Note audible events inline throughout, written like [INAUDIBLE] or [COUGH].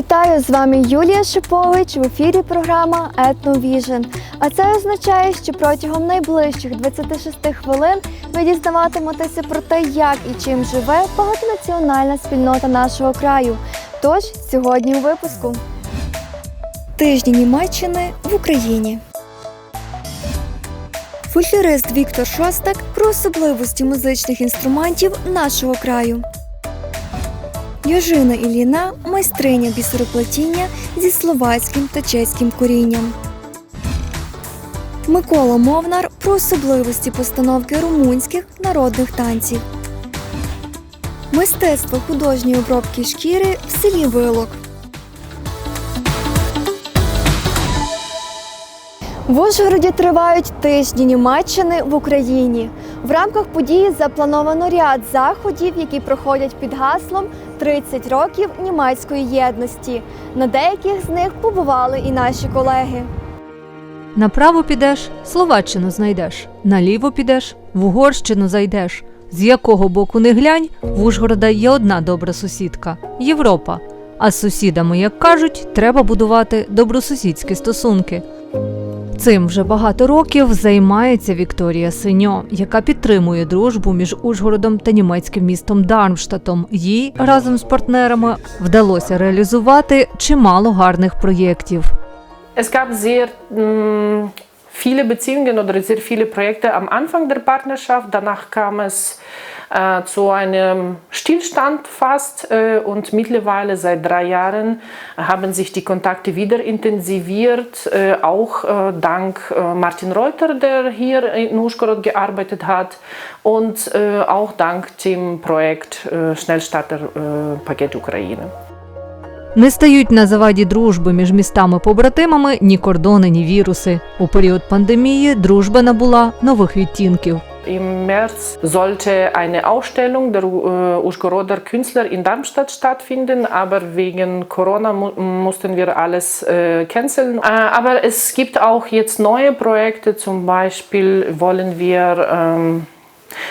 Вітаю з вами Юлія Шипович в ефірі програма Етновіжн. А це означає, що протягом найближчих 26 хвилин ви дізнаватиметеся про те, як і чим живе багатонаціональна спільнота нашого краю. Тож сьогодні у випуску тижні Німеччини в Україні. Фольклорист Віктор Шостак про особливості музичних інструментів нашого краю. Йожина Іліна майстриня бісероплетіння зі словацьким та чеським корінням. Микола Мовнар про особливості постановки румунських народних танців. Мистецтво художньої обробки шкіри в селі Вилок. В Ужгороді тривають тижні Німеччини в Україні. В рамках події заплановано ряд заходів, які проходять під гаслом «30 років німецької єдності. На деяких з них побували і наші колеги. Направо підеш, Словаччину знайдеш. Наліво підеш, в Угорщину зайдеш. З якого боку не глянь, в Ужгорода є одна добра сусідка Європа. А з сусідами, як кажуть, треба будувати добросусідські стосунки. Цим вже багато років займається Вікторія Синьо, яка підтримує дружбу між Ужгородом та німецьким містом Дармштатом. Їй разом з партнерами вдалося реалізувати чимало гарних проєктів. Es gab sehr viele Beziehungen oder sehr viele Projekte am Anfang der Partnerschaft. Danach kam es äh, zu einem Stillstand fast äh, und mittlerweile seit drei Jahren haben sich die Kontakte wieder intensiviert, äh, auch äh, dank äh, Martin Reuter, der hier in Uschgorod gearbeitet hat und äh, auch dank dem Projekt Schnellstarter Paket Ukraine. Не стають на заваді дружби між містами-побратимами ні кордони, ні віруси. У період пандемії дружба набула нових відтінків. Im März sollte eine Ausstellung der äh, Uschgoroder Künstler in Darmstadt stattfinden, aber wegen Corona mu mussten wir alles äh, canceln. Äh, aber es gibt auch jetzt neue Projekte, zum Beispiel wollen wir ähm,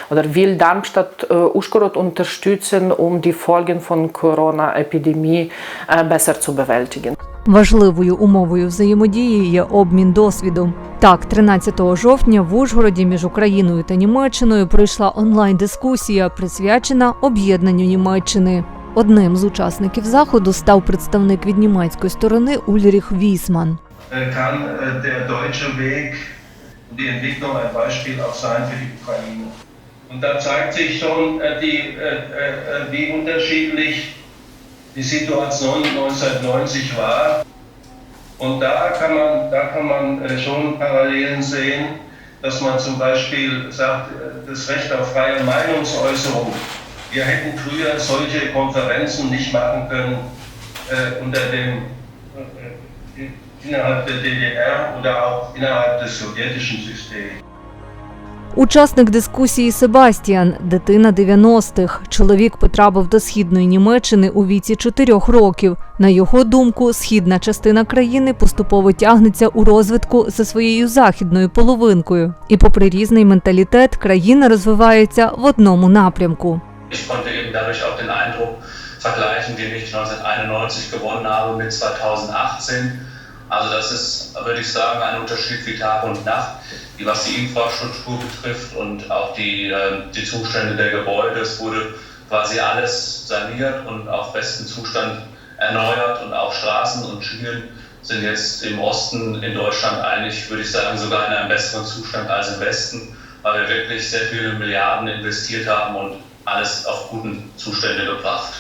oder will Darmstadt äh, Uschgorod unterstützen, um die Folgen von Corona-Epidemie äh, besser zu bewältigen. Важливою умовою взаємодії є обмін досвідом. Так, 13 жовтня в Ужгороді між Україною та Німеччиною пройшла онлайн-дискусія, присвячена об'єднанню Німеччини. Одним з учасників заходу став представник від німецької сторони Ульріх Вісман. kann äh, der deutsche Weg und die Entwicklung ein Beispiel auch sein für die Ukraine. Und da zeigt sich schon, äh, die, äh, äh, wie unterschiedlich die Situation 1990 war. Und da kann man, da kann man schon Parallelen sehen, dass man zum Beispiel sagt, das Recht auf freie Meinungsäußerung. Wir hätten früher solche Konferenzen nicht machen können äh, unter dem innerhalb der DDR oder auch innerhalb des sowjetischen Systems. Учасник дискусії Себастіан, дитина 90-х. Чоловік потрапив до східної Німеччини у віці 4 років. На його думку, східна частина країни поступово тягнеться у розвитку за своєю західною половинкою. І, попри різний менталітет, країна розвивається в одному напрямку. Vergleichen, den ich 1991 gewonnen habe mit 2018. Also das ist, würde ich sagen, ein Unterschied wie Tag und Nacht, was die Infrastruktur betrifft und auch die, äh, die Zustände der Gebäude. Es wurde quasi alles saniert und auf besten Zustand erneuert und auch Straßen und Schienen sind jetzt im Osten in Deutschland eigentlich, würde ich sagen, sogar in einem besseren Zustand als im Westen, weil wir wirklich sehr viele Milliarden investiert haben und alles auf guten Zustände gebracht.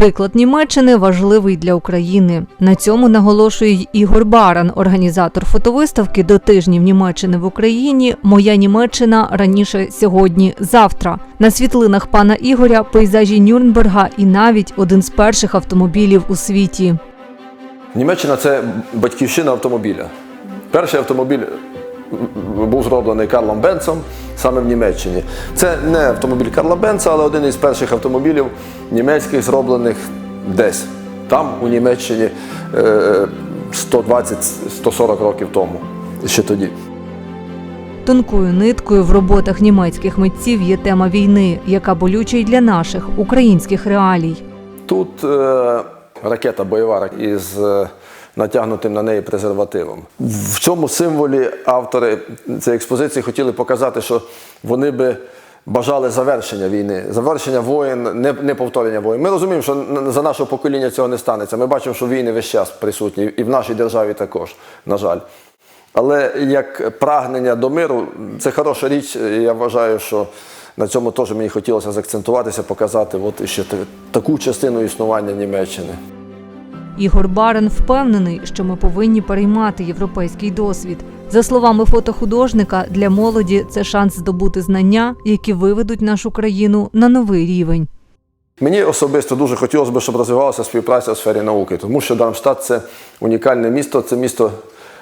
Приклад Німеччини важливий для України. На цьому наголошує Ігор Баран, організатор фотовиставки до тижнів Німеччини в Україні. Моя Німеччина раніше сьогодні, завтра. На світлинах пана Ігоря пейзажі Нюрнберга і навіть один з перших автомобілів у світі. Німеччина це батьківщина автомобіля. Перший автомобіль був зроблений Карлом Бенцом саме в Німеччині. Це не автомобіль Карла Бенца, але один із перших автомобілів німецьких, зроблених десь там, у Німеччині, е, 120-140 років тому, ще тоді. Тонкою ниткою в роботах німецьких митців є тема війни, яка болюча й для наших українських реалій. Тут е, ракета бойова із е, натягнутим на неї презервативом. В цьому символі автори цієї експозиції хотіли показати, що вони би бажали завершення війни, завершення воєн, не, не повторення воєн. Ми розуміємо, що за нашого покоління цього не станеться. Ми бачимо, що війни весь час присутні, і в нашій державі також, на жаль. Але як прагнення до миру, це хороша річ. Я вважаю, що на цьому теж мені хотілося заакцентуватися, показати от ще таку частину існування Німеччини. Ігор Барен впевнений, що ми повинні переймати європейський досвід. За словами фотохудожника, для молоді це шанс здобути знання, які виведуть нашу країну на новий рівень. Мені особисто дуже хотілося б, щоб розвивалася співпраця у сфері науки, тому що Дармштадт це унікальне місто, це місто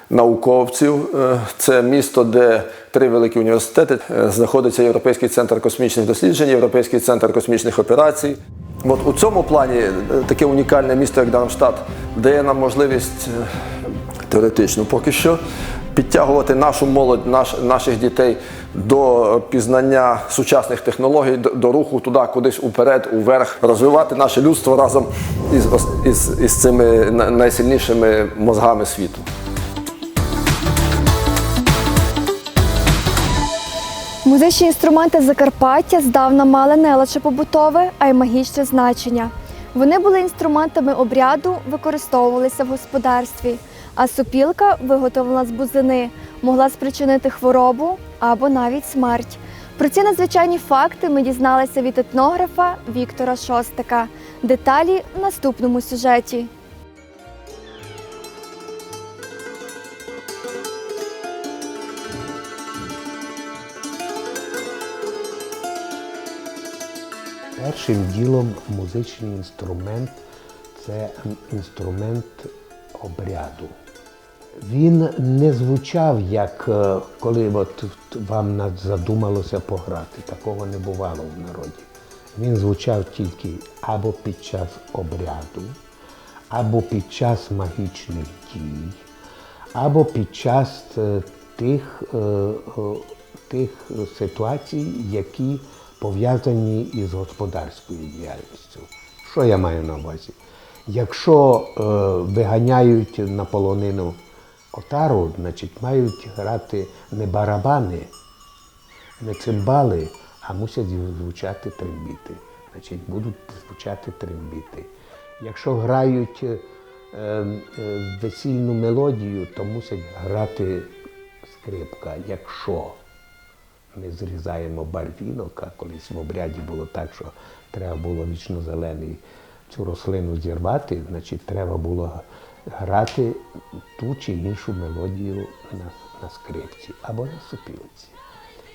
науковців, е, це місто, де три великі університети Е, знаходиться Європейський центр космічних досліджень, Європейський центр космічних операцій. От у цьому плані е, таке унікальне місто, як Дармштадт, дає нам можливість е, теоретично поки що підтягувати нашу молодь, наш, наших дітей до пізнання сучасних технологій, до, до руху туди, кудись уперед, уверх, розвивати наше людство разом із, із, із цими найсильнішими мозгами світу. Музичні інструменти Закарпаття здавна мали не лише побутове, а й магічне значення. Вони були інструментами обряду, використовувалися в господарстві, а сопілка, виготовлена з бузини, могла спричинити хворобу або навіть смерть. Про ці надзвичайні факти ми дізналися від етнографа Віктора Шостика. Деталі в наступному сюжеті. Першим ділом музичний інструмент це інструмент обряду. Він не звучав, як е, коли от вам задумалося пограти. Такого не бувало в народі. Він звучав тільки або під час обряду, або під час магічних дій, або під час е, тих, е, тих ситуацій, які пов'язані із господарською діяльністю. Що я маю на увазі? Якщо е, виганяють на полонину отару, значить мають грати не барабани, не цимбали, а мусять звучати трембіти. Значить, будуть звучати трембіти. Якщо грають е, е, весільну мелодію, то мусять грати скрипка. Якщо ми зрізаємо барвінок, а колись в обряді було так, що треба було вічно зелений цю рослину зірвати, значить треба було грати ту чи іншу мелодію на, на скрипці або на сопілці.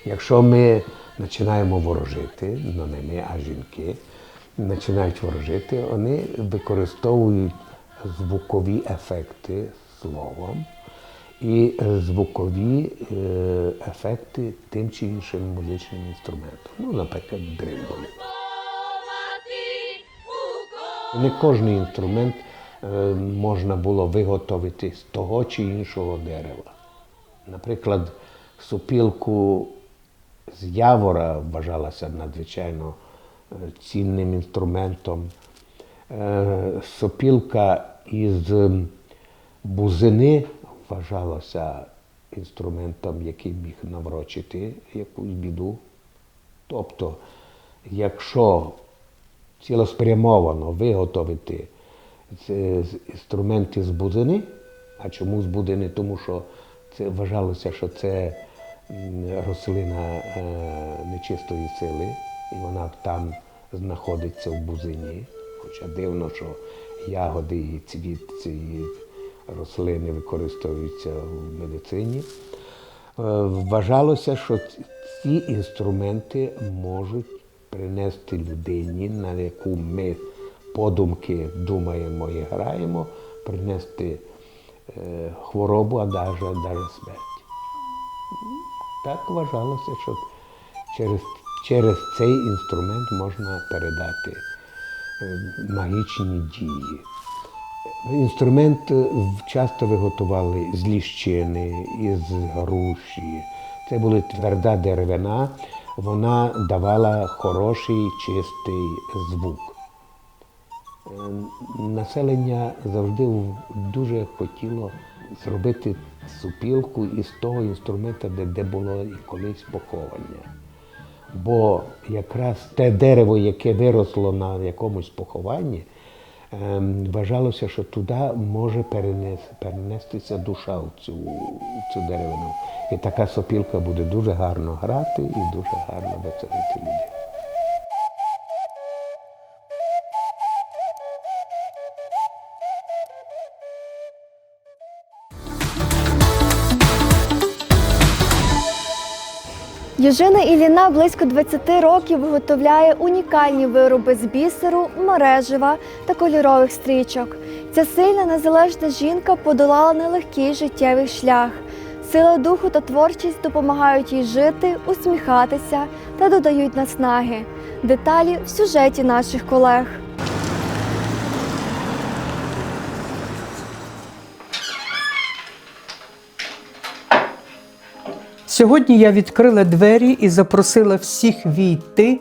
Якщо ми починаємо ворожити, ну не ми, а жінки починають ворожити, вони використовують звукові ефекти словом і е, звукові е, ефекти тим чи іншим музичним інструментом. Ну, наприклад, дримболі. Не кожен інструмент е, можна було виготовити з того чи іншого дерева. Наприклад, супілку з явора вважалася надзвичайно цінним інструментом. Сопілка із бузини вважалася інструментом, який міг наврочити якусь біду. Тобто, якщо цілеспрямовано виготовити інструменти з бузини, а чому з бузини? Тому що це вважалося, що це рослина е, нечистої сили, і вона там знаходиться в бузині. Хоча дивно, що ягоди і цвіт цієї рослини використовуються в медицині. Е, Вважалося, що ці інструменти можуть принести людині, на яку ми подумки думаємо і граємо, принести е, хворобу, а навіть, смерть. Так вважалося, що через, через цей інструмент можна передати е, магічні дії. Інструмент е, часто виготували з ліщини, із груші. Це була тверда деревина, вона давала хороший чистий звук. Е, Населення завжди дуже хотіло зробити супілку із того інструмента, де, де було і колись поховання. Бо якраз те дерево, яке виросло на якомусь похованні, вважалося, що туди може перенестися душа в цю, в цю деревину. І така сопілка буде дуже гарно грати і дуже гарно веселити людей. Южина Іліна близько 20 років виготовляє унікальні вироби з бісеру, мережева та кольорових стрічок. Ця сильна незалежна жінка подолала нелегкий життєвий шлях. Сила духу та творчість допомагають їй жити, усміхатися та додають наснаги. Деталі в сюжеті наших колег. Сьогодні я відкрила двері і запросила всіх війти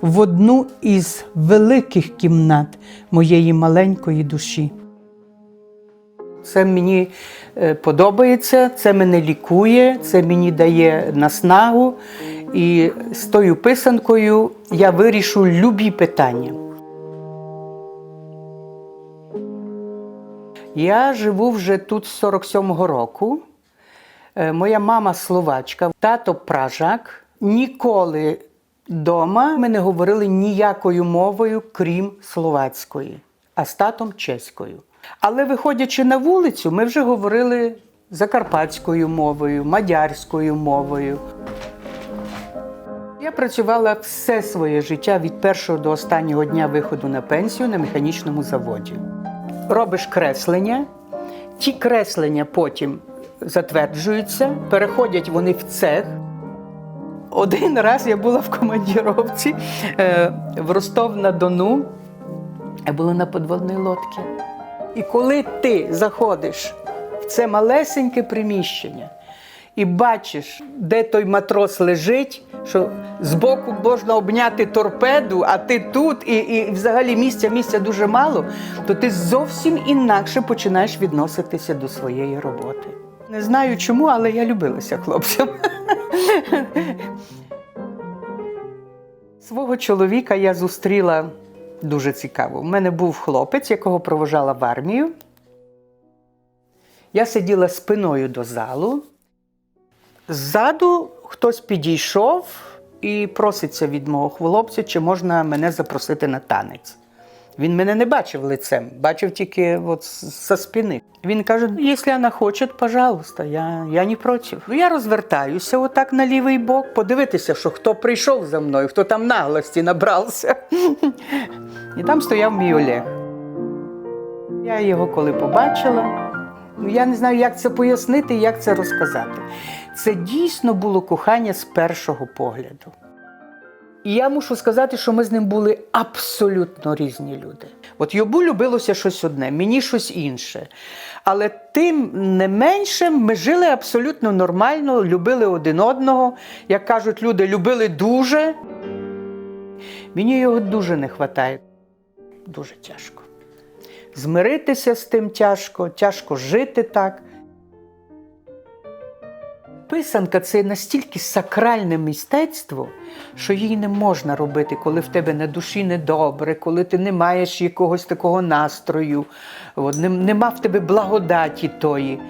в одну із великих кімнат моєї маленької душі. Це мені е, подобається, це мене лікує, це мені дає наснагу. І з тою писанкою я вирішу любі питання. Я живу вже тут з 47-го року. Е, Моя мама словачка, тато пражак. Ніколи вдома ми не говорили ніякою мовою, крім словацької, а з татом чеською. Але виходячи на вулицю, ми вже говорили закарпатською мовою, мадярською мовою. Я працювала все своє життя від першого до останнього дня виходу на пенсію на механічному заводі. Робиш креслення, ті креслення потім затверджуються, переходять вони в цех. Один раз я була в командіровці е, в Ростов-на-Дону, я була на подводній лодці. І коли ти заходиш в це малесеньке приміщення і бачиш, де той матрос лежить, що збоку можна обняти торпеду, а ти тут, і, і взагалі місця місця дуже мало, то ти зовсім інакше починаєш відноситися до своєї роботи. Не знаю чому, але я любилася хлопцям. Свого чоловіка я зустріла дуже цікаво. У мене був хлопець, якого провожала в армію. Я сиділа спиною до залу. Ззаду хтось підійшов і проситься від мого хлопця, чи можна мене запросити на танець. Він мене не бачив лицем, бачив тільки от со спини. Він каже: якщо вона хоче, пожалуйста, я, я не проти. Ну, я розвертаюся отак на лівий бок, подивитися, що хто прийшов за мною, хто там наглості набрався. І там стояв мій Олег. Я його коли побачила, ну я не знаю, як це пояснити, як це розказати. Це дійсно було кохання з першого погляду. І я мушу сказати, що ми з ним були абсолютно різні люди. От йому любилося щось одне, мені щось інше. Але тим не менше ми жили абсолютно нормально, любили один одного. Як кажуть люди, любили дуже. Мені його дуже не вистачає. Дуже тяжко. Змиритися з тим тяжко, тяжко жити так. Писанка це настільки сакральне мистецтво, що її не можна робити, коли в тебе на душі недобре, коли ти не маєш якогось такого настрою, от, нема в тебе благодаті тої.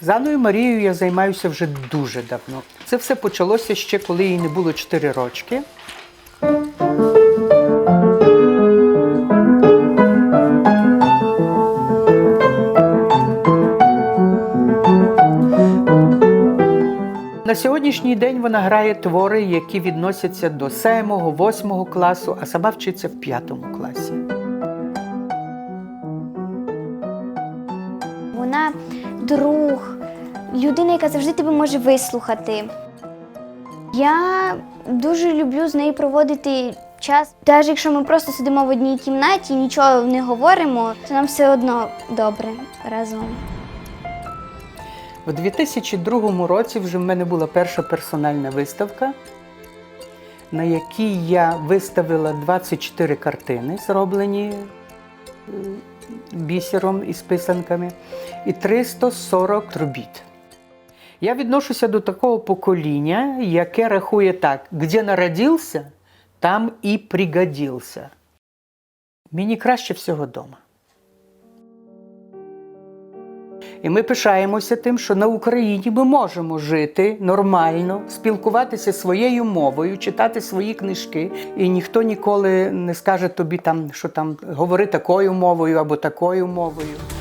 З Анною Марією я займаюся вже дуже давно. Це все почалося ще коли їй не було 4 рочки. На сьогоднішній день вона грає твори, які відносяться до 7-8 класу, а сама вчиться в 5 класі. Вона друг, людина, яка завжди тебе може вислухати. Я дуже люблю з нею проводити час. Навіть якщо ми просто сидимо в одній кімнаті і нічого не говоримо, то нам все одно добре разом. У 2002 році вже в мене була перша персональна виставка. на якій я виставила 24 картини, зроблені е, бісером із писанками, і 340 робіт. Я відношуся до такого покоління, яке рахує так: де народився, там і пригодився. Мені краще всього вдома. І ми пишаємося тим, що на Україні ми можемо жити нормально, спілкуватися своєю мовою, читати свої книжки, і ніхто ніколи не скаже тобі там, що там говори такою мовою або такою мовою.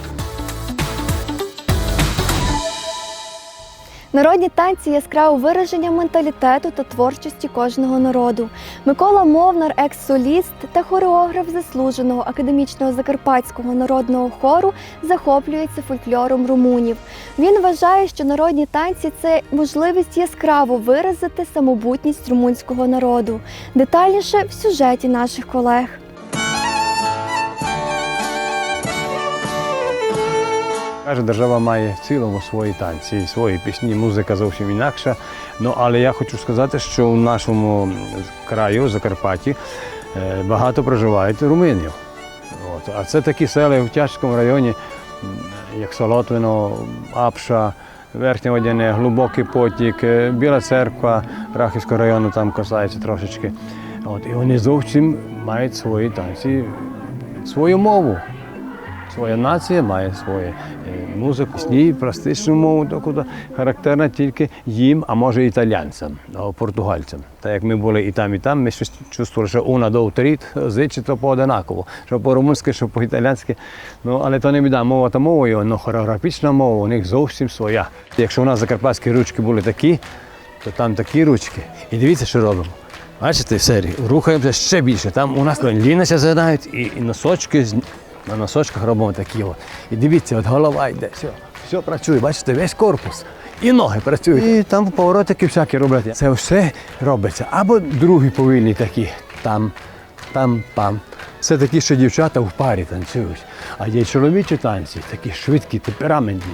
Народні танці яскраве вираження менталітету та творчості кожного народу. Микола Мовнар, екс-соліст та хореограф заслуженого академічного закарпатського народного хору, захоплюється фольклором румунів. Він вважає, що народні танці це можливість яскраво виразити самобутність румунського народу. Детальніше в сюжеті наших колег. Каже, держава має в цілому свої танці, свої пісні, музика зовсім інакша. Ну, але я хочу сказати, що у нашому краю, Закарпатті, е, багато проживають румунів. От. А це такі села в Тячському районі, як Солотвино, Апша, Верхнє Водяне, Глибокий Потік, е, Біла церква Рахівського району там касається трошечки. От. І вони зовсім мають свої танці, свою мову. Своя нація має свою е, музику, пісні, пластичну мову, то куди характерна тільки їм, а може італійцям, португальцям. Так як ми були і там, і там, ми щось чувствували, що уна до тріт зичито поодинаково, що по-румунськи, що по-італійськи. Ну, але то не біда, мова та мовою, але хореографічна мова у них зовсім своя. Якщо у нас закарпатські ручки були такі, то там такі ручки. І дивіться, що робимо. Бачите, в серії, рухаємося ще більше. Там у нас лінися задають і, і носочки на носочках робимо такі. От. І дивіться, от голова йде, все, все працює, бачите, весь корпус. І ноги працюють. І там поворотики всякі роблять. Це все робиться. Або другі повільні такі. Там, там, пам. Це такі, що дівчата в парі танцюють. А є чоловічі танці, такі швидкі, темпераментні.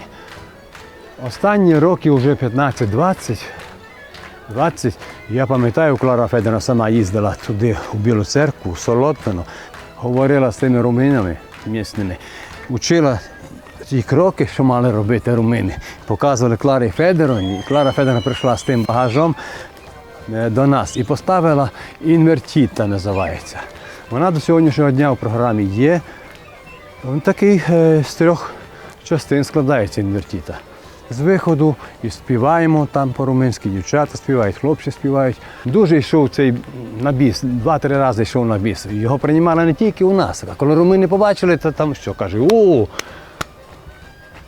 Останні роки вже 15-20 20. Я пам'ятаю, Клара Федорівна сама їздила туди, у Білу церкву, в Солотвино, говорила з тими руминами місними, учила ті кроки, що мали робити румини. Показували Кларі Федоровні. І Клара Федоровна прийшла з тим багажом до нас і поставила інвертіта, називається. Вона до сьогоднішнього дня в програмі є. Він такий з трьох частин складається інвертіта. З виходу і співаємо там по-руминськи, дівчата співають, хлопці співають. Дуже йшов цей на біс, два-три рази йшов на біс. Його приймали не тільки у нас, а коли румини побачили, то там що каже, о,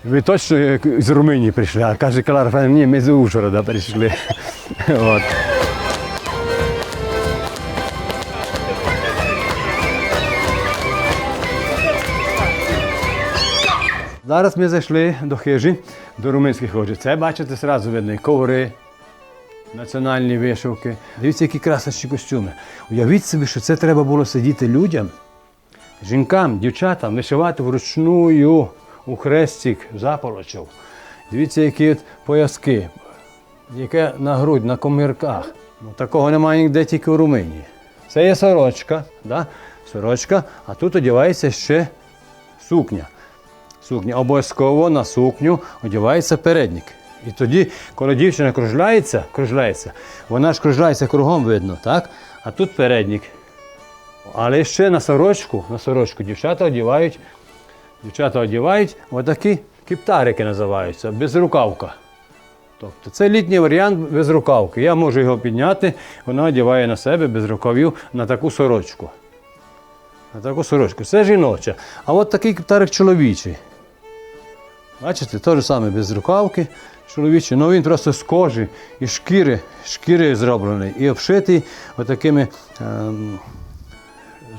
ви точно з Румунії прийшли, а каже Клара ні, ми з Ужгорода прийшли. [LAUGHS] От. Зараз ми зайшли до хижі, до румунських хижі. Це бачите, одразу видно і коври, національні вишивки. Дивіться, які красочні костюми. Уявіть собі, що це треба було сидіти людям, жінкам, дівчатам, вишивати вручную у хрестик заполочов. Дивіться, які от пояски, яке на грудь, на комірках. Ну, такого немає ніде тільки у Румунії. Це є сорочка, да? сорочка, а тут одягається ще сукня. Сукня. Обов'язково на сукню одягається передник. І тоді, коли дівчина кружляється, кружляється, вона ж кружляється кругом видно, так? А тут передник. Але ще на сорочку, на сорочку дівчата одягають, дівчата одягають отакі кіптарики називаються, безрукавка. Тобто це літній варіант без рукавки. Я можу його підняти, вона одягає на себе без рукавів на таку сорочку. На таку сорочку. Це жіноча. А от такий кептарик чоловічий. Бачите, те ж саме без рукавки чоловічий, ну він просто з кожи і шкіри, шкіри зроблений і обшитий отакими ем,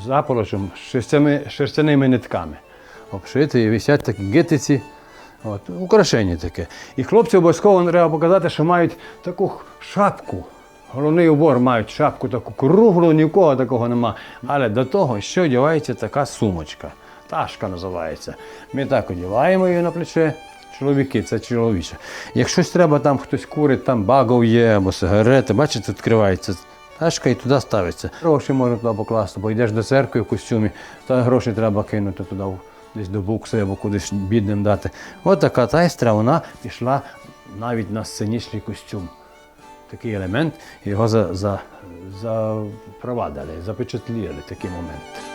заполочем, шерстяними нитками. Обшитий, і висять такі гитиці. От, украшення таке. І хлопці обов'язково треба показати, що мають таку шапку. Головний убор мають шапку таку круглу, ні в кого такого нема. Але до того ще одягається така сумочка. Ташка називається. Ми так одягаємо її на плече. Чоловіки, це чоловіче. Якщо треба, там хтось курить, там багов є або сигарети, бачите, відкривається Тачка і туди ставиться. Гроші можна туди покласти, бо йдеш до церкви в костюмі, то гроші треба кинути туди, десь до букси або кудись бідним дати. От така тайстра, вона пішла навіть на сценічний костюм. Такий елемент, його за, за, запровадили, запечатліли такий момент.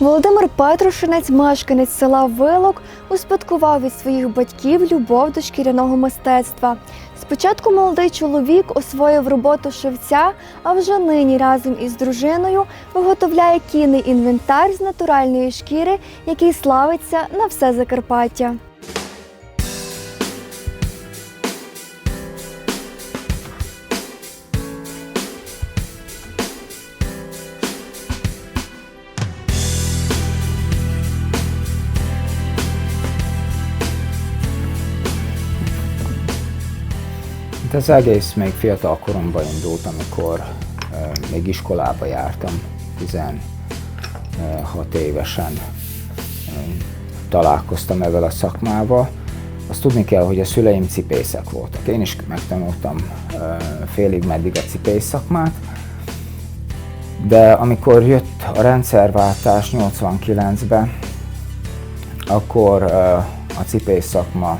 Володимир Петрушинець, мешканець села Вилок, успадкував від своїх батьків любов до шкіряного мистецтва. Спочатку молодий чоловік освоїв роботу шевця, а вже нині разом із дружиною виготовляє кінний інвентар з натуральної шкіри, який славиться на все Закарпаття. Az egész még fiatal koromban indult, amikor még iskolába jártam, 16 évesen találkoztam ezzel a szakmával. Azt tudni kell, hogy a szüleim cipészek voltak. Én is megtanultam félig meddig a cipész szakmát, de amikor jött a rendszerváltás 89-ben, akkor a cipész szakma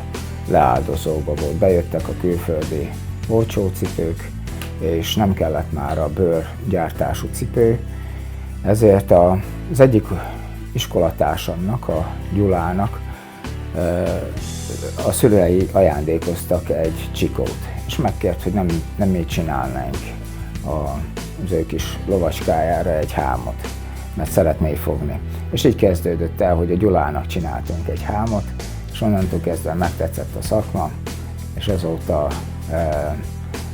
leáldozóba volt. Bejöttek a külföldi olcsó cipők, és nem kellett már a bőrgyártású cipő, ezért a, az egyik iskolatársamnak, a Gyulának a szülei ajándékoztak egy csikót, és megkért, hogy nem, nem mi csinálnánk az ő kis lovacskájára egy hámot, mert szeretné fogni. És így kezdődött el, hogy a Gyulának csináltunk egy hámot, és onnantól kezdve megtetszett a szakma, és azóta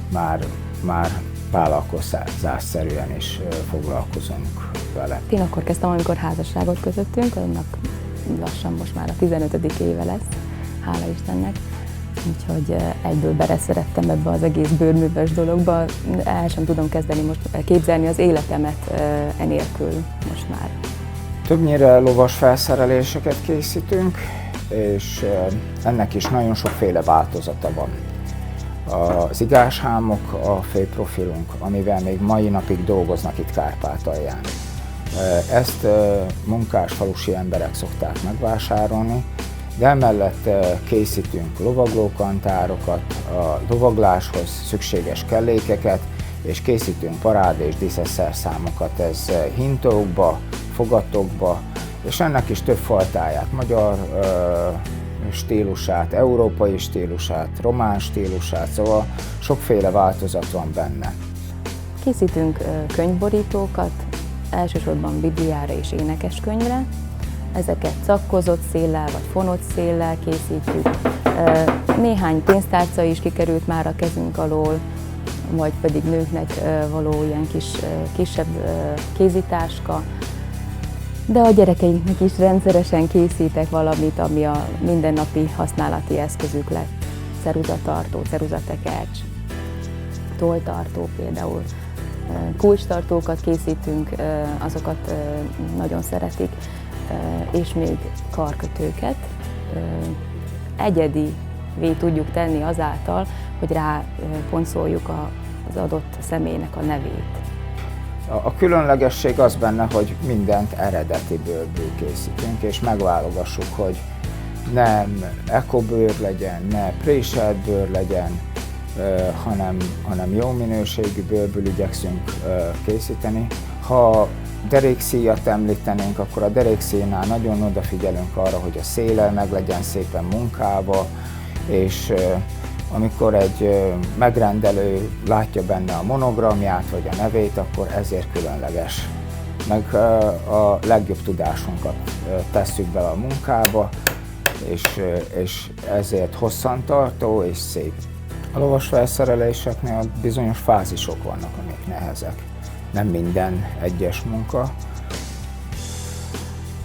már, már vállalkozásszerűen is foglalkozunk vele. Én akkor kezdtem, amikor házasságot kötöttünk, annak lassan most már a 15. éve lesz, hála Istennek. Úgyhogy egyből beleszerettem ebbe az egész bőrműves dologba. El sem tudom kezdeni most képzelni az életemet enélkül most már. Többnyire lovas felszereléseket készítünk, és ennek is nagyon sokféle változata van. Az igáshámok a főprofilunk, amivel még mai napig dolgoznak itt Kárpátalján. Ezt munkás falusi emberek szokták megvásárolni, de emellett készítünk lovaglókantárokat, a lovagláshoz szükséges kellékeket, és készítünk parád és díszes szerszámokat, ez hintókba, fogatokba, és ennek is több fajtáját, magyar stílusát, európai stílusát, román stílusát, szóval sokféle változat van benne. Készítünk könyvborítókat, elsősorban Bibliára és énekeskönyvre. Ezeket szakkozott széllel vagy fonott széllel készítjük. Néhány pénztárca is kikerült már a kezünk alól, vagy pedig nőknek való ilyen kis, kisebb kézitáska. De a gyerekeinknek is rendszeresen készítek valamit, ami a mindennapi használati eszközük lett. Ceruzatartó, ceruzatekercs, tolltartó például. Kulcstartókat készítünk, azokat nagyon szeretik, és még karkötőket. Egyedivé tudjuk tenni azáltal, hogy rá pontszoljuk az adott személynek a nevét. A, különlegesség az benne, hogy mindent eredeti bőrből készítünk, és megválogassuk, hogy nem ekobőr legyen, ne préselt bőr legyen, hanem, hanem jó minőségű bőrből igyekszünk készíteni. Ha derékszíjat említenénk, akkor a derékszíjnál nagyon odafigyelünk arra, hogy a széle meg legyen szépen munkába, és amikor egy megrendelő látja benne a monogramját vagy a nevét, akkor ezért különleges. Meg a legjobb tudásunkat tesszük bele a munkába, és, és ezért hosszantartó és szép. A lovas felszereléseknél bizonyos fázisok vannak, amik nehezek. Nem minden egyes munka.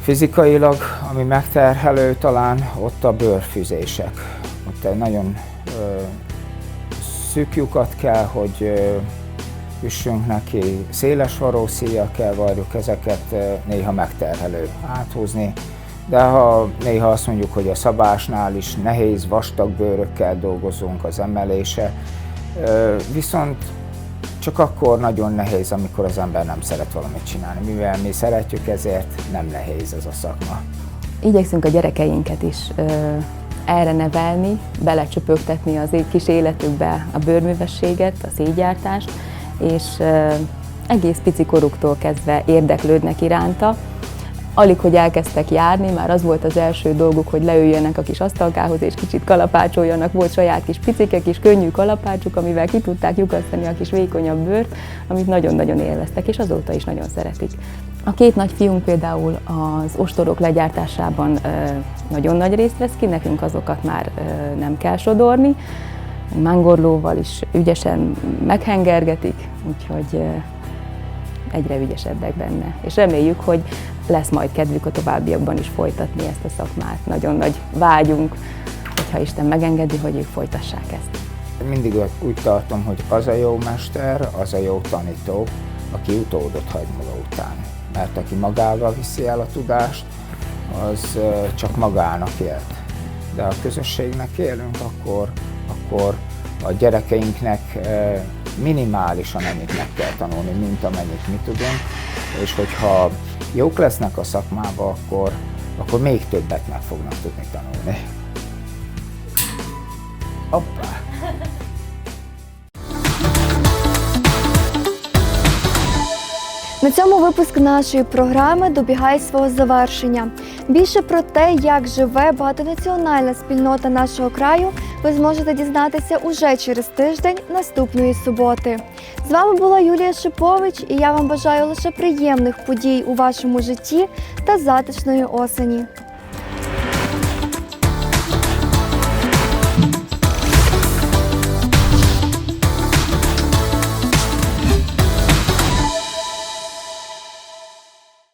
Fizikailag, ami megterhelő talán, ott a bőrfűzések. Egy nagyon ö, szűk lyukat kell, hogy ö, üssünk neki, széles karosszíjjal kell varjuk, ezeket ö, néha megterhelő áthúzni, de ha néha azt mondjuk, hogy a szabásnál is nehéz, vastag bőrökkel dolgozunk az emelése, ö, viszont csak akkor nagyon nehéz, amikor az ember nem szeret valamit csinálni. Mivel mi szeretjük, ezért nem nehéz ez a szakma. Igyekszünk a gyerekeinket is ö, erre nevelni, belecsöpögtetni az kis életükbe a bőrművességet, a szégyártást, és egész pici koruktól kezdve érdeklődnek iránta. Alig, hogy elkezdtek járni, már az volt az első dolguk, hogy leüljenek a kis asztalkához és kicsit kalapácsoljanak. Volt saját kis picike, kis könnyű kalapácsuk, amivel ki tudták lyukasztani a kis vékonyabb bőrt, amit nagyon-nagyon élveztek, és azóta is nagyon szeretik. A két nagy fiunk például az ostorok legyártásában nagyon nagy részt vesz ki, nekünk azokat már nem kell sodorni. Mángorlóval is ügyesen meghengergetik, úgyhogy egyre ügyesebbek benne. És reméljük, hogy lesz majd kedvük a továbbiakban is folytatni ezt a szakmát. Nagyon nagy vágyunk, hogyha Isten megengedi, hogy ők folytassák ezt. Mindig úgy tartom, hogy az a jó mester, az a jó tanító, aki utódot hagy maga után. Mert aki magával viszi el a tudást, az csak magának élt. De ha közösségnek élünk, akkor, akkor a gyerekeinknek minimálisan annyit meg kell tanulni, mint amennyit mi tudunk, és hogyha jók lesznek a szakmába, akkor, akkor még többet meg fognak tudni tanulni. Hoppá! На цьому випуск нашої програми добігає свого завершення. Більше про те, як живе багатонаціональна спільнота нашого краю, ви зможете дізнатися уже через тиждень наступної суботи. З вами була Юлія Шипович, і я вам бажаю лише приємних подій у вашому житті та затишної осені.